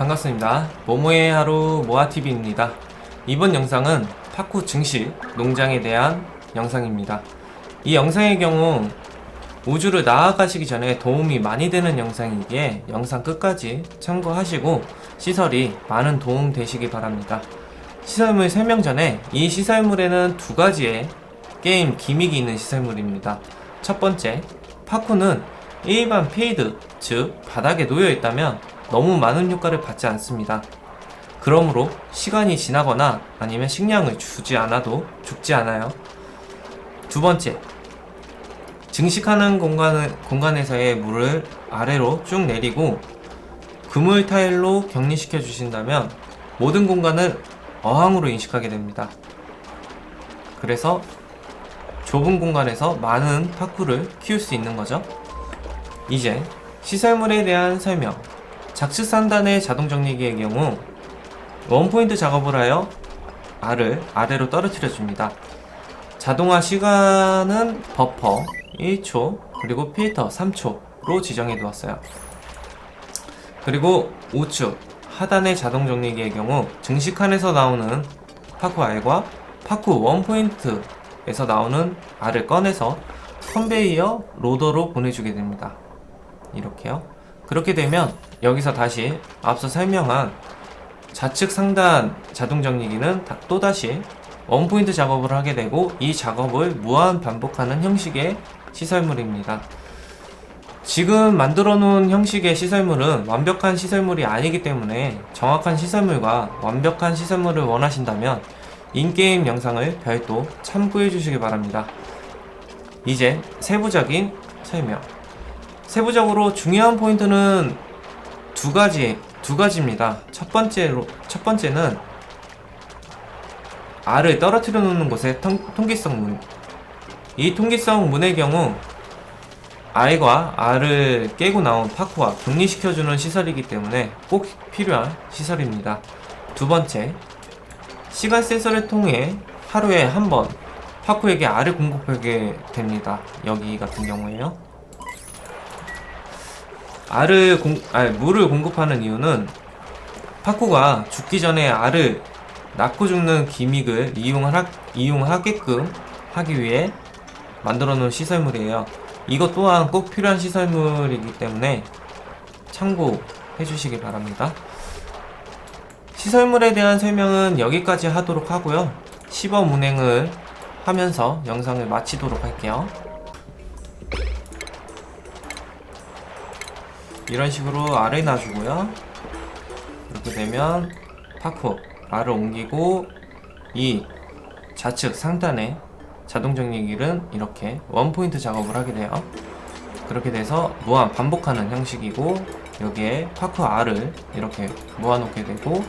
반갑습니다. 모모의 하루 모아TV입니다. 이번 영상은 파쿠 증식 농장에 대한 영상입니다. 이 영상의 경우 우주를 나아가시기 전에 도움이 많이 되는 영상이기에 영상 끝까지 참고하시고 시설이 많은 도움 되시기 바랍니다. 시설물 설명 전에 이 시설물에는 두 가지의 게임 기믹이 있는 시설물입니다. 첫 번째, 파쿠는 일반 페이드, 즉 바닥에 놓여 있다면 너무 많은 효과를 받지 않습니다. 그러므로 시간이 지나거나 아니면 식량을 주지 않아도 죽지 않아요. 두 번째, 증식하는 공간, 공간에서의 물을 아래로 쭉 내리고 그물 타일로 격리시켜 주신다면 모든 공간을 어항으로 인식하게 됩니다. 그래서 좁은 공간에서 많은 파쿠를 키울 수 있는 거죠. 이제 시설물에 대한 설명. 작식 산단의 자동 정리기의 경우 원포인트 작업을 하여 알을 아래로 떨어뜨려 줍니다. 자동화 시간은 버퍼 1초 그리고 필터 3초로 지정해 두었어요. 그리고 우측 하단의 자동 정리기의 경우 증식칸에서 나오는 파쿠 알과 파쿠 원포인트에서 나오는 알을 꺼내서 컨베이어 로더로 보내주게 됩니다. 이렇게요. 그렇게 되면 여기서 다시 앞서 설명한 좌측 상단 자동 정리기는 다- 또다시 원포인트 작업을 하게 되고 이 작업을 무한 반복하는 형식의 시설물입니다. 지금 만들어 놓은 형식의 시설물은 완벽한 시설물이 아니기 때문에 정확한 시설물과 완벽한 시설물을 원하신다면 인게임 영상을 별도 참고해 주시기 바랍니다. 이제 세부적인 설명. 세부적으로 중요한 포인트는 두 가지, 두 가지입니다. 첫 번째로, 첫 번째는 알을 떨어뜨려 놓는 곳의 통, 통기성 문. 이 통기성 문의 경우 알과 알을 깨고 나온 파쿠와 격리시켜주는 시설이기 때문에 꼭 필요한 시설입니다. 두 번째, 시간 센서를 통해 하루에 한 번 파쿠에게 알을 공급하게 됩니다. 여기 같은 경우에요. 알을 공, 아니, 물을 공급하는 이유는 파쿠가 죽기 전에 알을 낳고 죽는 기믹을 이용하, 이용하게끔 하기 위해 만들어 놓은 시설물이에요. 이것 또한 꼭 필요한 시설물이기 때문에 참고해 주시기 바랍니다. 시설물에 대한 설명은 여기까지 하도록 하고요. 시범 운행을 하면서 영상을 마치도록 할게요. 이런 식으로 알을 놔주고요. 이렇게 되면 파쿠 알을 옮기고 이 좌측 상단에 자동 정리기는 이렇게 원포인트 작업을 하게 돼요. 그렇게 돼서 무한 반복하는 형식이고 여기에 파쿠 알을 이렇게 모아놓게 되고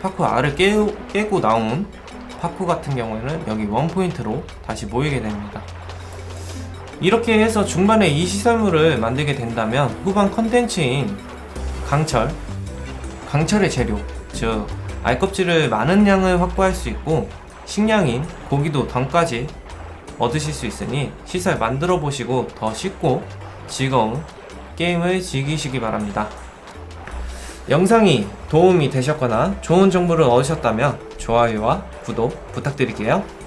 파쿠 알을 깨, 깨고 나온 파쿠 같은 경우에는 여기 원포인트로 다시 모이게 됩니다. 이렇게 해서 중반에 이 시설물을 만들게 된다면 후반 컨텐츠인 강철, 강철의 재료, 즉 알껍질을 많은 양을 확보할 수 있고 식량인 고기도 덤까지 얻으실 수 있으니 시설 만들어 보시고 더 쉽고 즐거운 게임을 즐기시기 바랍니다. 영상이 도움이 되셨거나 좋은 정보를 얻으셨다면 좋아요와 구독 부탁드릴게요.